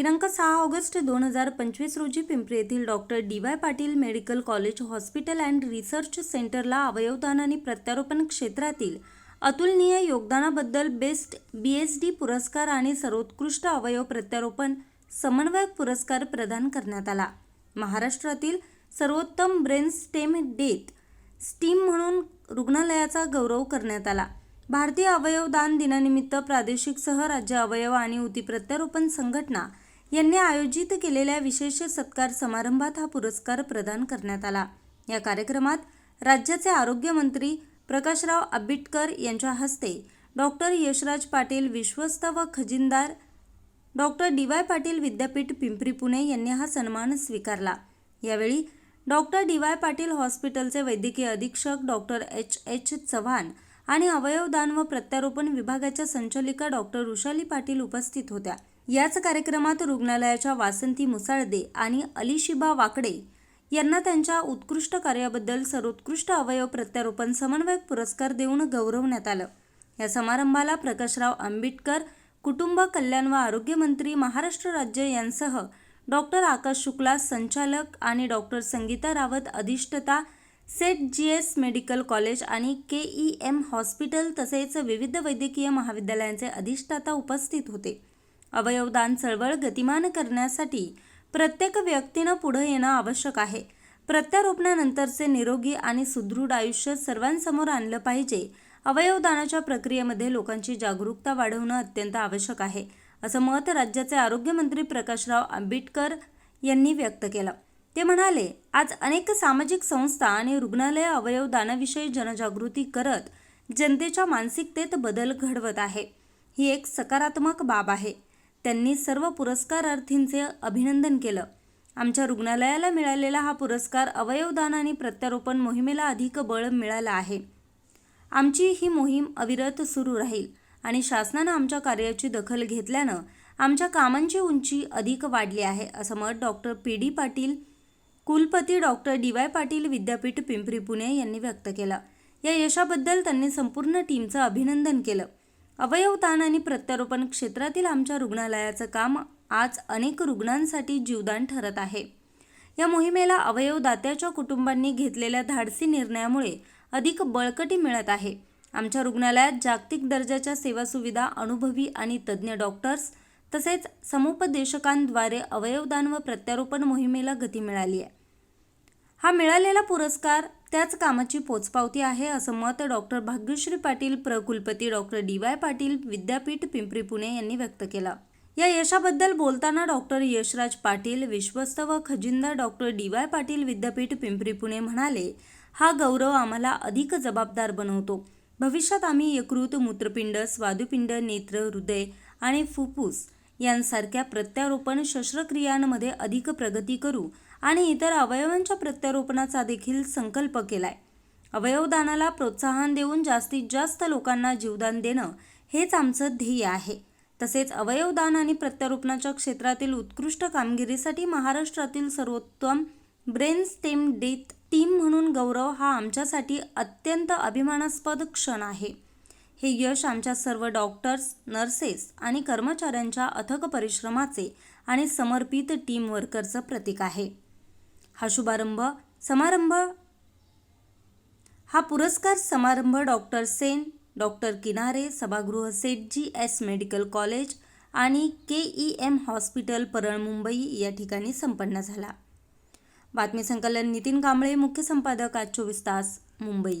दिनांक सहा ऑगस्ट दोन हजार पंचवीस रोजी पिंपरी येथील doctor D Y Patil medical college hospital and research सेंटरला अवयवदान आणि प्रत्यारोपण क्षेत्रातील अतुलनीय योगदानाबद्दल बेस्ट बी एस डी पुरस्कार आणि सर्वोत्कृष्ट अवयव प्रत्यारोपण समन्वयक पुरस्कार प्रदान करण्यात आला. महाराष्ट्रातील सर्वोत्तम ब्रेन स्टेम डेथ स्टीम म्हणून रुग्णालयाचा गौरव करण्यात आला. भारतीय अवयवदान दिनानिमित्त प्रादेशिकसह राज्य अवयव आणि ऊती प्रत्यारोपण संघटना यांनी आयोजित केलेल्या विशेष सत्कार समारंभात हा पुरस्कार प्रदान करण्यात आला. या कार्यक्रमात राज्याचे आरोग्यमंत्री प्रकाशराव आंबेडकर यांच्या हस्ते डॉक्टर यशराज पाटील विश्वस्त व खजिनदार doctor D Y Patil Vidyapeeth Pimpri Pune यांनी हा सन्मान स्वीकारला. यावेळी डॉक्टर डी वाय पाटील हॉस्पिटलचे वैद्यकीय अधीक्षक डॉक्टर एच. एच. चव्हाण आणि अवयवदान व प्रत्यारोपण विभागाच्या संचालिका डॉक्टर वृषाली पाटील उपस्थित होत्या. याच कार्यक्रमात रुग्णालयाच्या वासंती मुसाळदे आणि अलिशिबा वाकडे यांना त्यांच्या उत्कृष्ट कार्याबद्दल सर्वोत्कृष्ट अवयव प्रत्यारोपण समन्वयक पुरस्कार देऊन गौरवण्यात आलं. या समारंभाला प्रकाशराव आंबेडकर कुटुंब कल्याण व आरोग्यमंत्री महाराष्ट्र राज्य यांसह डॉक्टर आकाश शुक्ला संचालक आणि doctor Sangeeta Rawat अधिष्ठता Seth G S medical college आणि के ई एम हॉस्पिटल तसेच विविध वैद्यकीय महाविद्यालयांचे अधिष्ठाता उपस्थित होते. अवयवदान चळवळ गतिमान करण्यासाठी प्रत्येक व्यक्तीनं पुढे येणं आवश्यक आहे. प्रत्यारोपणानंतरचे निरोगी आणि सुदृढ आयुष्य सर्वांसमोर आणलं पाहिजे. अवयवदानाच्या प्रक्रियेमध्ये लोकांची जागरूकता वाढवणं अत्यंत आवश्यक आहे असं मत राज्याचे आरोग्यमंत्री प्रकाशराव आंबेडकर यांनी व्यक्त केलं. ते म्हणाले आज अनेक सामाजिक संस्था आणि रुग्णालय अवयवदानाविषयी जनजागृती करत जनतेच्या मानसिकतेत बदल घडवत आहे. ही एक सकारात्मक बाब आहे. त्यांनी सर्व पुरस्कारार्थींचे अभिनंदन केलं. आमच्या रुग्णालयाला मिळालेला हा पुरस्कार अवयवदान आणि प्रत्यारोपण मोहिमेला अधिक बळ मिळालं आहे. आमची ही मोहीम अविरत सुरू राहील आणि शासनानं आमच्या कार्याची दखल घेतल्यानं आमच्या कामांची उंची अधिक वाढली आहे असं मत डॉक्टर पी. डी. पाटील कुलपती डॉक्टर डी. वाय. पाटील विद्यापीठ पिंपरी पुणे यांनी व्यक्त केलं. या यशाबद्दल त्यांनी संपूर्ण टीमचं अभिनंदन केलं. अवयवदान आणि प्रत्यारोपण क्षेत्रातील आमच्या रुग्णालयाचं काम आज अनेक रुग्णांसाठी जीवदान ठरत आहे. या मोहिमेला अवयवदात्याच्या कुटुंबांनी घेतलेल्या धाडसी निर्णयामुळे अधिक बळकटी मिळत आहे. आमच्या रुग्णालयात जागतिक दर्जाच्या सेवासुविधा अनुभवी आणि तज्ज्ञ डॉक्टर्स तसेच समुपदेशकांद्वारे अवयवदान व प्रत्यारोपण मोहिमेला गती मिळाली आहे. हा मिळालेला पुरस्कार त्याच कामाची पोचपावती आहे असं मत डॉक्टर भाग्यश्री पाटील प्रकुलपती डॉक्टर डी वाय पाटील विद्यापीठ पिंपरी पुणे यांनी व्यक्त केला. या यशाबद्दल बोलताना डॉक्टर यशराज पाटील विश्वस्त व खजिनदार doctor D Y Patil Vidyapeeth Pimpri Pune म्हणाले हा गौरव आम्हाला अधिक जबाबदार बनवतो. भविष्यात आम्ही यकृत मूत्रपिंड स्वादुपिंड नेत्र हृदय आणि फुफ्फुस यांसारख्या प्रत्यारोपण शस्त्रक्रियांमध्ये अधिक प्रगती करू आणि इतर अवयवांच्या प्रत्यारोपणाचा देखील संकल्प केलाय. अवयवदानाला प्रोत्साहन देऊन जास्तीत जास्त लोकांना जीवदान देणं हेच आमचं ध्येय आहे. तसेच अवयवदान आणि प्रत्यारोपणाच्या क्षेत्रातील उत्कृष्ट कामगिरीसाठी महाराष्ट्रातील सर्वोत्तम ब्रेन स्टेम डेथ टीम म्हणून गौरव हा आमच्यासाठी अत्यंत अभिमानास्पद क्षण आहे. हे यश आमच्या सर्व डॉक्टर्स नर्सेस आणि कर्मचाऱ्यांच्या अथक परिश्रमाचे आणि समर्पित टीम वर्करचं प्रतीक आहे. हा शुभारंभ. समारंभ. हा पुरस्कार समारंभ डॉक्टर सेन डॉक्टर किनारे सभागृह Seth G S medical college आणि K E M hospital Parel Mumbai या ठिकाणी संपन्न झाला. बातमी संकलन नितीन कांबळे मुख्य संपादक आज चोवीस तास मुंबई.